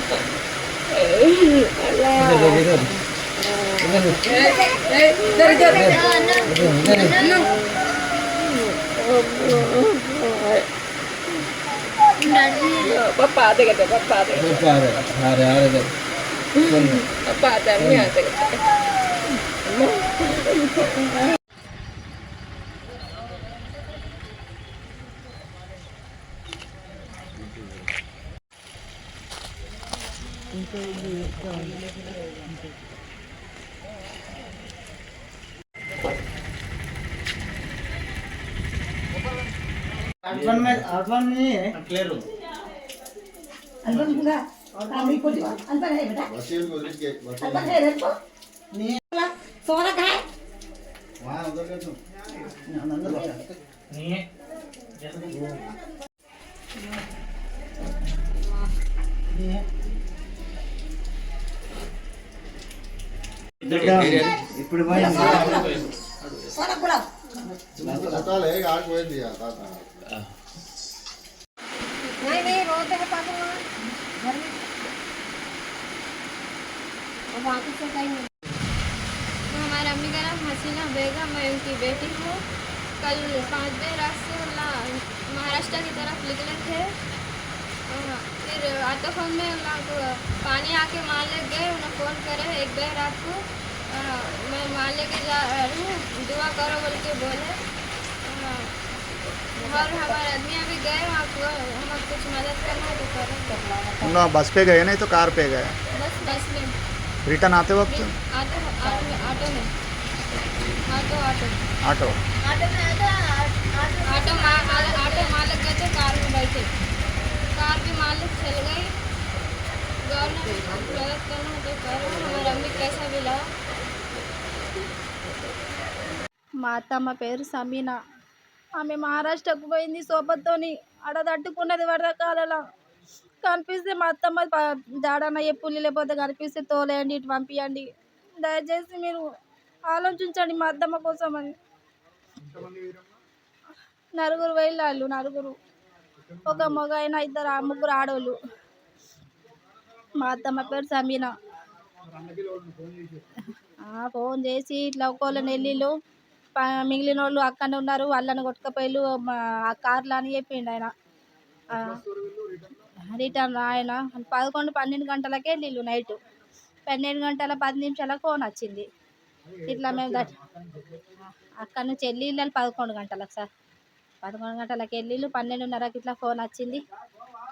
పెళ్ళి కానీ బాబా దగ్గరికి వెళ్ళా నా పెళ్ళికి వెళ్ళా తెలియదు. ఏయ్, జరు, జరు. పప్పా అదగతే పప్పా అదగతే అరే అరే పప్పా అదగతే అదగతే క్లియర్ सोना का है ఇప్పుడు सोना गुलाब नहीं नहीं रोते हैं पापा वहाँ घर में अब वापस से कहीं हमारी अम्मी का नाम हसीना बेगम मैं उनकी बेटी हूँ कल पाँच बजे रात से महाराष्ट्र की तरफ़ निकले थे फिर आतो फ़ोन में पानी आके मालिक गए उन्हें फ़ोन करे एक बजे रात को मैं मालिक के जा रही हूँ। दुआ करो बोल के बोले। हाँ, और हमारे आदमी अभी गए वहाँ हमें कुछ मदद करना तो करो। ना बस पे गए नहीं तो कार पे गए। बस बस में। रिटर्न आते वक्त? आटो आटो में। आटो। में आटो आटो ऑटो मा- माल- ऑटो मालिक गए थे कार में बैठे। कार की मालिक चल गई गवर्नमेंट मदद करना तो करो। हमारी మా అత్తమ్మ పేరు సమీనా. ఆమె మహారాష్ట్రకు పోయింది సోపత్తోని ఆడ తట్టుకున్నది వరదకాలలో. కనిపిస్తే మా అత్తమ్మ దాడన జాడన ఎప్పులు లేకపోతే కనిపిస్తే తోలేయండి ఇటు పంపించండి దయచేసి మీరు ఆలోచించండి మా అత్తమ్మ కోసం అని నలుగురు వెళ్ళాళ్ళు నలుగురు. ఒక మగ అయినా ఇద్దరు ఆ ముగ్గురు ఆడవాళ్ళు మా అత్తమ్మ పేరు సమీనా. ఫోన్ చేసి ఇట్లా ఒక్కోళ్ళని వెళ్ళిళ్ళు. మిగిలిన వాళ్ళు అక్కడనే ఉన్నారు వాళ్ళని కొట్టుకపోయిళ్ళు ఆ కార్లో అని చెప్పిండు ఆయన. రిటర్న్ ఆయన. పదకొండు పన్నెండు గంటలకే వెళ్ళిళ్ళు నైట్. పన్నెండు గంటల పది నిమిషాలకు ఫోన్ వచ్చింది. ఇట్లా మేము దట్ అక్కడ నుంచి వెళ్ళి వెళ్ళాలి పదకొండు గంటలకు సార్. పదకొండు గంటలకు వెళ్ళిళ్ళు పన్నెండున్నరకు ఇట్లా ఫోన్ వచ్చింది.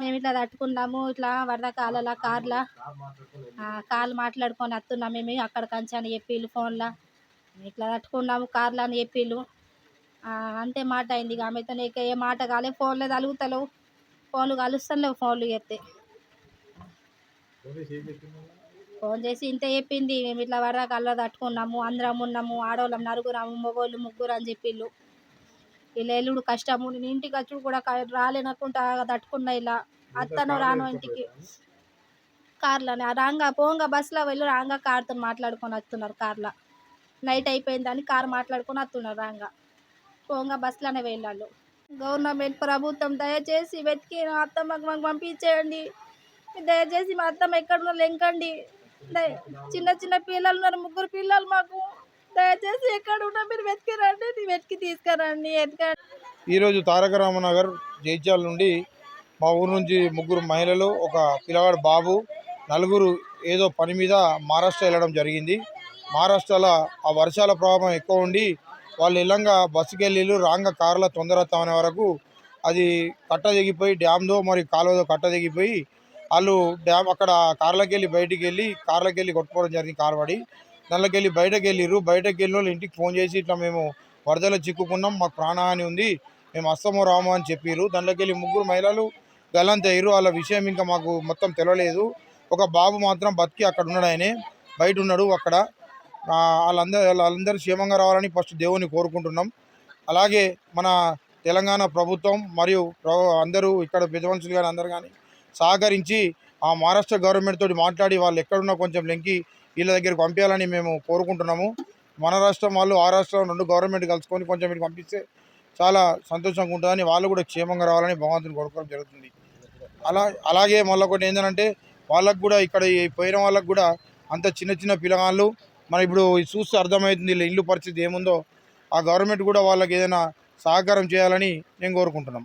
మేము ఇట్లా తట్టుకున్నాము ఇట్లా వరద కాలలా కార్లా. కాలు మాట్లాడుకొని వస్తున్నాం మేము అక్కడ కంచి అని చెప్పిళ్ళు ఫోన్లో. ఇట్లా తట్టుకున్నాము కార్లో అని చెప్పిళ్ళు. అంతే మాట అయింది ఇక ఆమెతో ఇక ఏ మాట కాలే ఫోన్లో తలుగుతలేవు ఫోన్లు కలుస్తలేవు ఫోన్లు చెప్తే. ఫోన్ చేసి ఇంత చెప్పింది. మేము ఇట్లా వరద కళ్ళ తట్టుకున్నాము అందరం ఉన్నాము ఆడవాళ్ళం నలుగురాము మగవాళ్ళు ముగ్గురు అని చెప్పిళ్ళు. ఇలా ఎల్లుడు కష్టము నేను ఇంటికి వచ్చి కూడా రాలేనకుంటా తట్టుకున్నా ఇలా. అత్తను రాను ఇంటికి. కార్లోనే. రాంగా పోంగా బస్సులో వెళ్ళి రాంగా కార్తో మాట్లాడుకొని వస్తున్నారు కార్లో. నైట్ అయిపోయిందని కార్ మాట్లాడుకొని వస్తున్నారు రాంగా. పోగా బస్సులోనే వెళ్ళాళ్ళు. గవర్నమెంట్ ప్రభుత్వం దయచేసి వెతికి నా అత్తమ్మకు మాకు పంపించేయండి. దయచేసి మా అత్తమ్మ ఎక్కడున్నా లెంకండి. చిన్న చిన్న పిల్లలు ఉన్నారు ముగ్గురు పిల్లలు మాకు. దయచేసి ఎక్కడ ఉన్నా మీరు వెతికిరండి రండి వెతికి తీసుకురండి. ఎతకండి ఈరోజు తారక రామనగర్ జైత్యాల నుండి మా ఊరు నుంచి ముగ్గురు మహిళలు ఒక పిల్లవాడు బాబు నలుగురు ఏదో పని మీద మహారాష్ట్ర వెళ్ళడం జరిగింది. మహారాష్ట్రలో ఆ వర్షాల ప్రభావం ఎక్కువ ఉండి వాళ్ళు ఇల్లంగా బస్సుకెళ్ళిళ్ళు రాంగ కారులో తొందర అనే వరకు అది కట్ట దిగిపోయి డ్యామ్దో మరి కాలువదో కట్ట దిగిపోయి వాళ్ళు డ్యామ్ అక్కడ కార్లకి వెళ్ళి బయటికి వెళ్ళి కార్లకి వెళ్ళి కొట్టుకోవడం జరిగింది కారు పడి. దాంట్లోకి వెళ్ళి బయటకు వెళ్ళిర్రు బయటకు వెళ్ళిన వాళ్ళు ఇంటికి ఫోన్ చేసి ఇట్లా మేము వరదలో చిక్కుకున్నాం మాకు ప్రాణహాని ఉంది మేము అస్తమో రాము అని చెప్పిర్రు. దాంట్లోకి వెళ్ళి ముగ్గురు మహిళలు గల్లంతయ్యారు వాళ్ళ విషయం ఇంకా మాకు మొత్తం తెలియలేదు ఒక బాబు మాత్రం బతికి అక్కడ ఉన్నాడు ఆయనే. బయట ఉన్నాడు అక్కడ. వాళ్ళందరూ వాళ్ళందరూ క్షేమంగా రావాలని ఫస్ట్ దేవుని కోరుకుంటున్నాం. అలాగే మన తెలంగాణ ప్రభుత్వం మరియు ప్ర- అందరూ ఇక్కడ పెద్ద మనుషులు కానీ అందరు కానీ సహకరించి ఆ మహారాష్ట్ర గవర్నమెంట్ తోటి మాట్లాడి వాళ్ళు ఎక్కడున్నా కొంచెం లెంకి వీళ్ళ దగ్గరికి పంపించాలని మేము కోరుకుంటున్నాము. మన రాష్ట్రం వాళ్ళు ఆ రాష్ట్రం రెండు గవర్నమెంట్ కలుసుకొని కొంచెం మీరు పంపిస్తే చాలా సంతోషంగా ఉంటుందని వాళ్ళు కూడా క్షేమంగా రావాలని భగవంతుని కోరుకోవడం జరుగుతుంది. అలా అలాగే మళ్ళీ ఒకటి ఏంటంటే వాళ్ళకు కూడా ఇక్కడ పోయిన వాళ్ళకు కూడా అంత చిన్న చిన్న పిల్లగాళ్ళు మన ఇప్పుడు చూస్తే అర్థమవుతుంది ఇల్లు పరిస్థితి ఏముందో. ఆ గవర్నమెంట్ కూడా వాళ్ళకి ఏదైనా సహకారం చేయాలని నేను కోరుకుంటున్నాం.